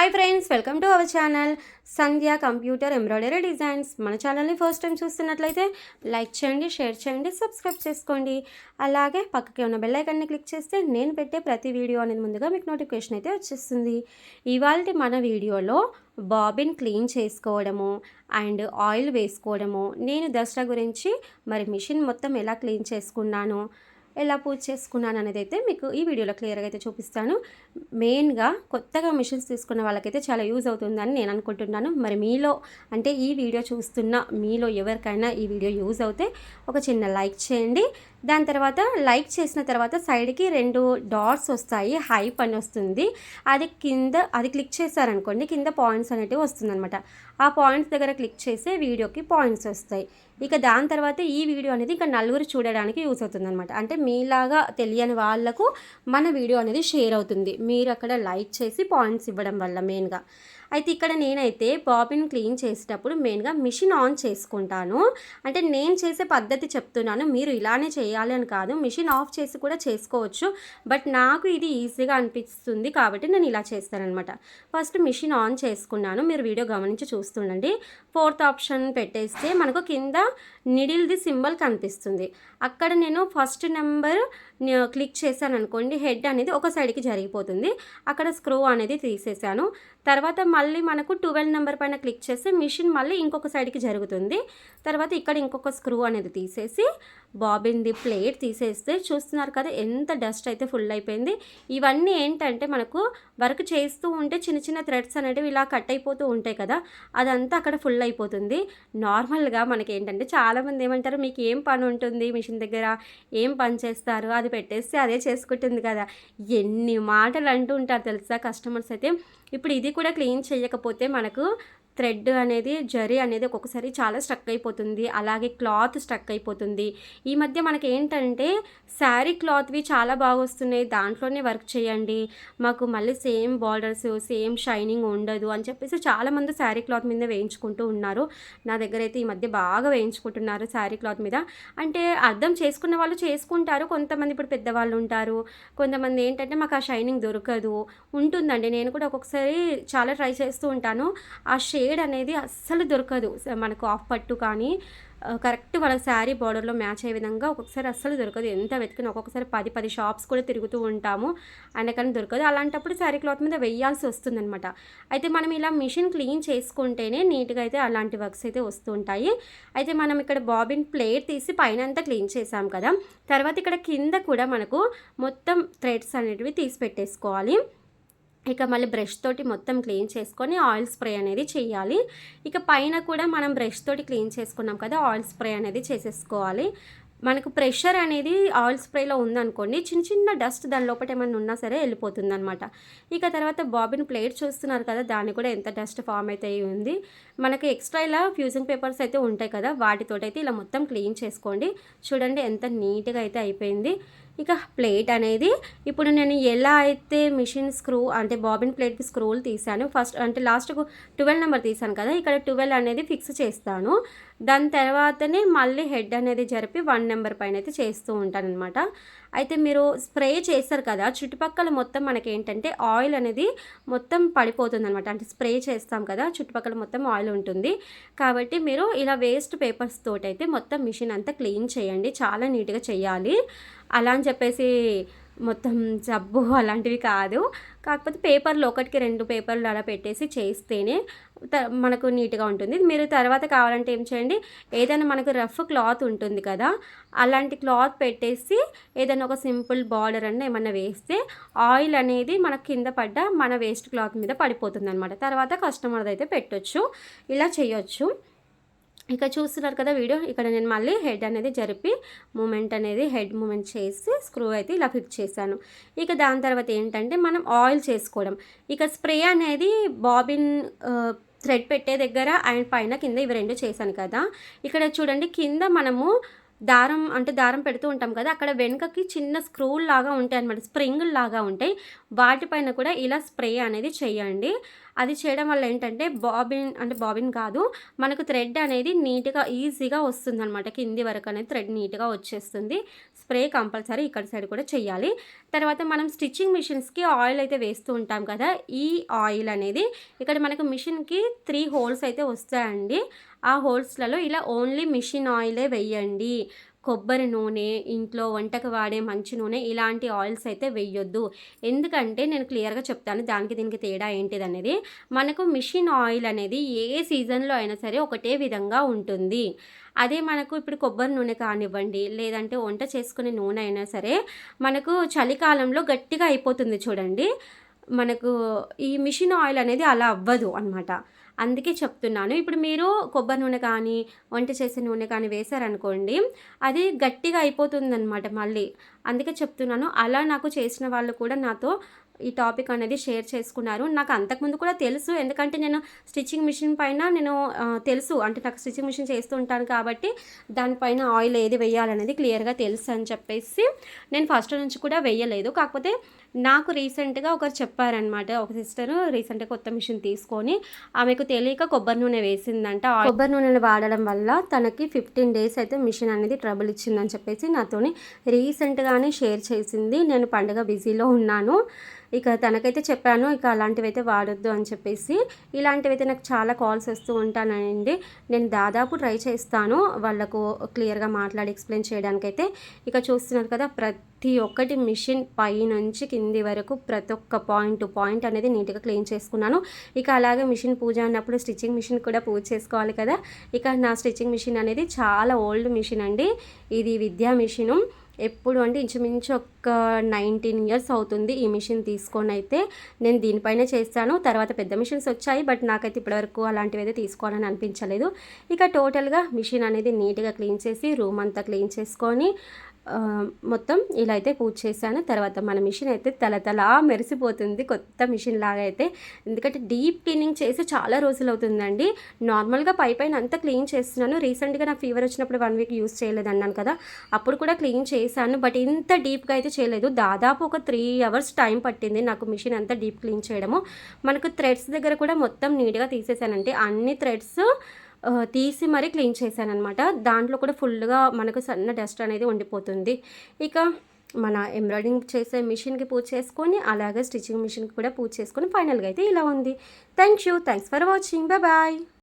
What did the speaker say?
Hi friends welcome to our channel Sandhya computer embroidery designs మన ఛానల్ని first time చూస్తున్నట్లయితే like చేయండి share చేయండి సబ్స్క్రైబ్ చేసుకోండి. అలాగే పక్కకి ఉన్న బెల్లైకన్ని క్లిక్ చేస్తే నేను పెట్టే ప్రతి వీడియో అనేది ముందుగా మీకు నోటిఫికేషన్ అయితే వచ్చేస్తుంది. ఇవాళ మన వీడియోలో బాబిన్ క్లీన్ చేసుకోవడము అండ్ ఆయిల్ వేసుకోవడము. నేను దసరా గురించి మరి మిషన్ మొత్తం ఎలా క్లీన్ చేసుకున్నాను ఎలా పూజ చేసుకున్నాను అనేది అయితే మీకు ఈ వీడియోలో క్లియర్గా అయితే చూపిస్తాను. మెయిన్గా కొత్తగా మిషన్స్ తీసుకున్న వాళ్ళకైతే చాలా యూజ్ అవుతుందని నేను అనుకుంటున్నాను. మరి మీలో అంటే ఈ వీడియో చూస్తున్న మీలో ఎవరికైనా ఈ వీడియో యూజ్ అవుతే ఒక చిన్న లైక్ చేయండి. దాని తర్వాత లైక్ చేసిన తర్వాత సైడ్కి రెండు డాట్స్ వస్తాయి. హైప్ అని వస్తుంది. అది కింద అది క్లిక్ చేశారనుకోండి కింద పాయింట్స్ అనేటివి వస్తుందన్నమాట. ఆ పాయింట్స్ దగ్గర క్లిక్ చేస్తే వీడియోకి పాయింట్స్ వస్తాయి. ఇక దాని తర్వాత ఈ వీడియో అనేది ఇంకా నలుగురు చూడడానికి యూస్ అవుతుందన్నమాట. అంటే మీలాగా తెలియని వాళ్ళకు మన వీడియో అనేది షేర్ అవుతుంది. మీరు అక్కడ లైక్ చేసి పాయింట్స్ ఇవ్వడం వల్ల మెయిన్గా. అయితే ఇక్కడ నేనైతే బాబిన్ క్లీన్ చేసేటప్పుడు మెయిన్గా మిషన్ ఆన్ చేసుకుంటాను. అంటే నేను చేసే పద్ధతి చెప్తున్నాను. మీరు ఇలానే చేయాలి అని కాదు. మిషన్ ఆఫ్ చేసి కూడా చేసుకోవచ్చు. బట్ నాకు ఇది ఈజీగా అనిపిస్తుంది కాబట్టి నేను ఇలా చేస్తానమాట ఫస్ట్ మిషన్ ఆన్ చేసుకున్నాను. మీరు వీడియో గమనించి చూస్తుండండి. ఫోర్త్ ఆప్షన్ పెట్టేస్తే మనకు కింద నిడిల్ది సింబల్ కనిపిస్తుంది. అక్కడ నేను ఫస్ట్ నెంబర్ క్లిక్ చేశాను అనుకోండి హెడ్ అనేది ఒక సైడ్కి జరిగిపోతుంది. అక్కడ స్క్రూ అనేది తీసేసాను తర్వాత మళ్ళీ మనకు ట్వెల్వ్ నెంబర్ పైన క్లిక్ చేస్తే మిషన్ మళ్ళీ ఇంకొక సైడ్కి జరుగుతుంది. తర్వాత ఇక్కడ ఇంకొక స్క్రూ అనేది తీసేసి బాబిన్ది ప్లేట్ తీసేస్తే చూస్తున్నారు కదా ఎంత డస్ట్ అయితే ఫుల్ అయిపోయింది. ఇవన్నీ ఏంటంటే మనకు వర్క్ చేస్తూ ఉంటే చిన్న చిన్న థ్రెడ్స్ అనేవి ఇలా కట్ అయిపోతూ ఉంటాయి కదా అదంతా అక్కడ ఫుల్ అయిపోతుంది. నార్మల్గా మనకి ఏంటంటే చాలామంది ఏమంటారు మీకు ఏం పని ఉంటుంది మిషన్ దగ్గర? ఏం పని చేస్తారు? అది పెట్టేస్తే అదే చేసుకుంటుంది కదా. ఎన్ని మాటలు అంటూ ఉంటారు తెలుసా కస్టమర్స్ అయితే. ఇప్పుడు ఇది కూడా క్లీన్ చేయకపోతే మనకు థ్రెడ్ అనేది జరీ అనేది ఒక్కొక్కసారి చాలా స్ట్రక్ అయిపోతుంది. అలాగే క్లాత్ స్ట్రక్ అయిపోతుంది. ఈ మధ్య మనకి ఏంటంటే శారీ క్లాత్వి చాలా బాగా వస్తున్నాయి దాంట్లోనే వర్క్ చేయండి. మాకు మళ్ళీ సేమ్ బార్డర్స్ సేమ్ షైనింగ్ ఉండదు అని చెప్పేసి చాలామంది శారీ క్లాత్ మీద వేయించుకుంటూ ఉన్నారు. నా దగ్గర అయితే ఈ మధ్య బాగా వేయించుకుంటున్నారు శారీ క్లాత్ మీద. అంటే అర్థం చేసుకున్న వాళ్ళు చేసుకుంటారు. కొంతమంది ఇప్పుడు పెద్దవాళ్ళు ఉంటారు. కొంతమంది ఏంటంటే మాకు ఆ షైనింగ్ దొరకదు. ఉంటుందండి. నేను కూడా ఒక్కొక్కసారి చాలా ట్రై చేస్తూ ఉంటాను. ఆ షే షేడ్ అనేది అస్సలు దొరకదు. మనకు ఆఫ్ పట్టు కానీ కరెక్ట్ వాళ్ళ శారీ బార్డర్లో మ్యాచ్ అయ్యే విధంగా ఒక్కొక్కసారి అస్సలు దొరకదు. ఎంత వెతికినా ఒక్కొక్కసారి పది పది షాప్స్ కూడా తిరుగుతూ ఉంటాము. అయినా కానీ దొరకదు. అలాంటప్పుడు శారీ క్లాత్ మీద వేయాల్సి వస్తుందనమాట అయితే మనం ఇలా మిషన్ క్లీన్ చేసుకుంటేనే నీట్గా అయితే అలాంటి వర్క్స్ అయితే వస్తుంటాయి. అయితే మనం ఇక్కడ బాబిన్ ప్లేట్ తీసి పైన అంతా క్లీన్ చేసాం కదా. తర్వాత ఇక్కడ కింద కూడా మనకు మొత్తం థ్రెడ్స్ అనేటివి తీసి పెట్టేసుకోవాలి. ఇక మళ్ళీ బ్రష్ తోటి మొత్తం క్లీన్ చేసుకొని ఆయిల్ స్ప్రే అనేది చేయాలి. ఇక పైన కూడా మనం బ్రష్ తోటి క్లీన్ చేసుకున్నాం కదా ఆయిల్ స్ప్రే అనేది చేసేసుకోవాలి. మనకు ప్రెషర్ అనేది ఆయిల్ స్ప్రేలో ఉందనుకోండి చిన్న చిన్న డస్ట్ దాని లోపల ఏమైనా ఉన్నా సరే వెళ్ళిపోతుంది అనమాట ఇక తర్వాత బాబిన్ ప్లేట్ చూస్తున్నారు కదా దాన్ని కూడా ఎంత డస్ట్ ఫామ్ అయితే ఉంది. మనకి ఎక్స్ట్రా ఇలా ఫ్యూజింగ్ పేపర్స్ అయితే ఉంటాయి కదా వాటితోటైతే ఇలా మొత్తం క్లీన్ చేసుకోండి. చూడండి ఎంత నీట్గా అయితే అయిపోయింది. ఇక ప్లేట్ అనేది ఇప్పుడు నేను ఎలా అయితే మిషన్ స్క్రూ అంటే బాబిన్ ప్లేట్కి స్క్రూలు తీసాను ఫస్ట్ అంటే లాస్ట్కు ట్వెల్వ్ నెంబర్ తీసాను కదా ఇక్కడ ట్వెల్వ్ అనేది ఫిక్స్ చేస్తాను. దాని తర్వాతనే మళ్ళీ హెడ్ అనేది జరిపి వన్ నెంబర్ పైన అయితే చేస్తూ ఉంటానన్నమాట. అయితే మీరు స్ప్రే చేస్తారు కదా చుట్టుపక్కల మొత్తం మనకి ఏంటంటే ఆయిల్ అనేది మొత్తం పడిపోతుంది అనమాట అంటే స్ప్రే చేస్తాం కదా చుట్టుపక్కల మొత్తం ఆయిల్ ఉంటుంది. కాబట్టి మీరు ఇలా వేస్ట్ పేపర్స్ తోటైతే మొత్తం మిషన్ అంతా క్లీన్ చేయండి. చాలా నీట్గా చేయాలి. అలా అని చెప్పేసి మొత్తం జబ్బు అలాంటివి కాదు. కాకపోతే పేపర్లు ఒకటికి రెండు పేపర్లు అలా పెట్టేసి చేస్తేనే మనకు నీట్గా ఉంటుంది. మీరు తర్వాత కావాలంటే ఏం చేయండి? ఏదైనా మనకు రఫ్ క్లాత్ ఉంటుంది కదా అలాంటి క్లాత్ పెట్టేసి ఏదైనా ఒక సింపుల్ బార్డర్ అన్న ఏమన్నా వేస్తే ఆయిల్ అనేది మనకు కింద పడ్డ మన వేస్ట్ క్లాత్ మీద పడిపోతుంది అనమాట తర్వాత కస్టమర్ది అయితే పెట్టొచ్చు. ఇలా చేయొచ్చు. ఇక చూస్తున్నారు కదా వీడియో. ఇక్కడ నేను మళ్ళీ హెడ్ అనేది జరిపి మూమెంట్ అనేది హెడ్ మూమెంట్ చేసి స్క్రూ అయితే ఇలా ఫిక్స్ చేశాను. ఇక దాని తర్వాత ఏంటంటే మనం ఆయిల్ చేసుకోవడం. ఇక స్ప్రే అనేది బాబిన్ థ్రెడ్ పెట్టే దగ్గర అండ్ పైన కింద ఇవి రెండు చేశాను కదా. ఇక్కడ చూడండి కింద మనము దారం అంటే దారం పెడుతూ ఉంటాం కదా అక్కడ వెనుకకి చిన్న స్క్రూల్ లాగా ఉంటాయి అనమాట స్ప్రింగ్ లాగా ఉంటాయి. వాటిపైన కూడా ఇలా స్ప్రే అనేది చేయండి. అది చేయడం వల్ల ఏంటంటే బాబిన్ అంటే బాబిన్ కాదు మనకు థ్రెడ్ అనేది నీట్గా ఈజీగా వస్తుంది అనమాట కింది వరకు అనేది థ్రెడ్ నీట్గా వచ్చేస్తుంది. స్ప్రే కంపల్సరీ ఇక్కడ సైడ్ కూడా చేయాలి. తర్వాత మనం స్టిచ్చింగ్ మిషన్స్కి ఆయిల్ అయితే వేస్తూ ఉంటాం కదా ఈ ఆయిల్ అనేది. ఇక్కడ మనకు మిషన్కి త్రీ హోల్స్ అయితే వస్తాయండి. ఆ హోల్స్లలో ఇలా ఓన్లీ మిషన్ ఆయిలే వేయండి కొబ్బరి నూనె ఇంట్లో వంటకు వాడే మంచి నూనె ఇలాంటి ఆయిల్స్ అయితే వేయొద్దు ఎందుకంటే నేను క్లియర్గా చెప్తాను దానికి దీనికి తేడా ఏంటిది అనేది మనకు మిషన్ ఆయిల్ అనేది ఏ సీజన్లో అయినా సరే ఒకటే విధంగా ఉంటుంది. అదే మనకు ఇప్పుడు కొబ్బరి నూనె కానివ్వండి లేదంటే వంట చేసుకునే నూనె అయినా సరే మనకు చలికాలంలో గట్టిగా అయిపోతుంది చూడండి. మనకు ఈ మిషన్ ఆయిల్ అనేది అలా అవ్వదు అనమాట అందుకే చెప్తున్నాను. ఇప్పుడు మీరు కొబ్బరి నూనె కానీ వంట చేసే నూనె కానీ వేశారనుకోండి అది గట్టిగా అయిపోతుందన్నమాట మళ్ళీ. అందుకే చెప్తున్నాను. అలా నాకు చేసిన వాళ్ళు కూడా నాతో ఈ టాపిక్ అనేది షేర్ చేసుకున్నారు. నాకు అంతకుముందు కూడా తెలుసు. ఎందుకంటే నేను స్టిచ్చింగ్ మిషన్ పైన నేను తెలుసు. అంటే నాకు స్టిచ్చింగ్ మిషన్ చేస్తూ ఉంటాను కాబట్టి దానిపైన ఆయిల్ ఏది వేయాలనేది క్లియర్గా తెలుసు అని చెప్పేసి నేను ఫస్ట్ నుంచి కూడా వేయలేదు. కాకపోతే నాకు రీసెంట్గా ఒకరు చెప్పారనమాట ఒక సిస్టర్ రీసెంట్గా కొత్త మిషన్ తీసుకొని ఆమెకు తెలియక కొబ్బరి నూనె వేసిందంట. ఆ కొబ్బరి నూనెను వాడడం వల్ల తనకి ఫిఫ్టీన్ డేస్ అయితే మిషన్ అనేది ట్రబుల్ ఇచ్చిందని చెప్పేసి నాతోని రీసెంట్గానే షేర్ చేసింది. నేను పండుగ బిజీలో ఉన్నాను. ఇక తనకైతే చెప్పాను ఇక అలాంటివి అయితే వాడొద్దు అని చెప్పేసి. ఇలాంటివైతే నాకు చాలా కాల్స్ వస్తూ ఉంటానండి. నేను దాదాపు ట్రై చేస్తాను వాళ్ళకు క్లియర్గా మాట్లాడి ఎక్స్ప్లెయిన్ చేయడానికైతే. ఇక చూస్తున్నారు కదా ప్రతి ఒక్కటి మిషన్ పై నుంచి కింది వరకు ప్రతి ఒక్క పాయింట్ పాయింట్ అనేది నీట్గా క్లీన్ చేసుకున్నాను. ఇక అలాగే మిషన్ పూజ అన్నప్పుడు స్టిచ్చింగ్ మిషన్ కూడా పూజ చేసుకోవాలి కదా. ఇక నా స్టిచ్చింగ్ మిషన్ అనేది చాలా ఓల్డ్ మిషన్ అండి. ఇది విద్యా మిషను. ఎప్పుడు అంటే ఇంచుమించు ఒక నైన్టీన్ ఇయర్స్ అవుతుంది ఈ మిషన్ తీసుకొని అయితే నేను దీనిపైనే చేస్తాను. తర్వాత పెద్ద మిషన్స్ వచ్చాయి బట్ నాకైతే ఇప్పటివరకు అలాంటివి అయితే తీసుకోవాలని అనిపించలేదు. ఇక టోటల్గా మిషన్ అనేది నీట్గా క్లీన్ చేసి రూమ్ అంతా క్లీన్ చేసుకొని మొత్తం ఇలా అయితే పూజ చేశాను. తర్వాత మన మిషన్ అయితే తలతలా మెరిసిపోతుంది. కొత్త మిషన్ లాగా అయితే. ఎందుకంటే డీప్ క్లీనింగ్ చేసి చాలా రోజులు అవుతుందండి. నార్మల్గా పై పైన అంతా క్లీన్ చేస్తున్నాను. రీసెంట్గా నాకు ఫీవర్ వచ్చినప్పుడు వన్ వీక్ యూస్ చేయలేదు అన్నాను కదా. అప్పుడు కూడా క్లీన్ చేశాను. బట్ ఇంత డీప్గా అయితే చేయలేదు. దాదాపు ఒక త్రీ అవర్స్ టైం పట్టింది నాకు మిషన్ అంతా డీప్ క్లీన్ చేయడము. మనకు థ్రెడ్స్ దగ్గర కూడా మొత్తం నీట్గా తీసేసానంటే అన్ని థ్రెడ్స్ తీసి మరీ క్లీన్ చేశాను అనమాట దాంట్లో కూడా ఫుల్గా మనకు సన్న డస్ట్ అనేది ఉండిపోతుంది. ఇక మన ఎంబ్రాయిడింగ్ చేసే మిషన్కి పూజ చేసుకొని అలాగే స్టిచ్చింగ్ మిషన్కి కూడా పూజ చేసుకొని ఫైనల్గా అయితే ఇలా ఉంది. Thank you thanks for watching. Bye bye.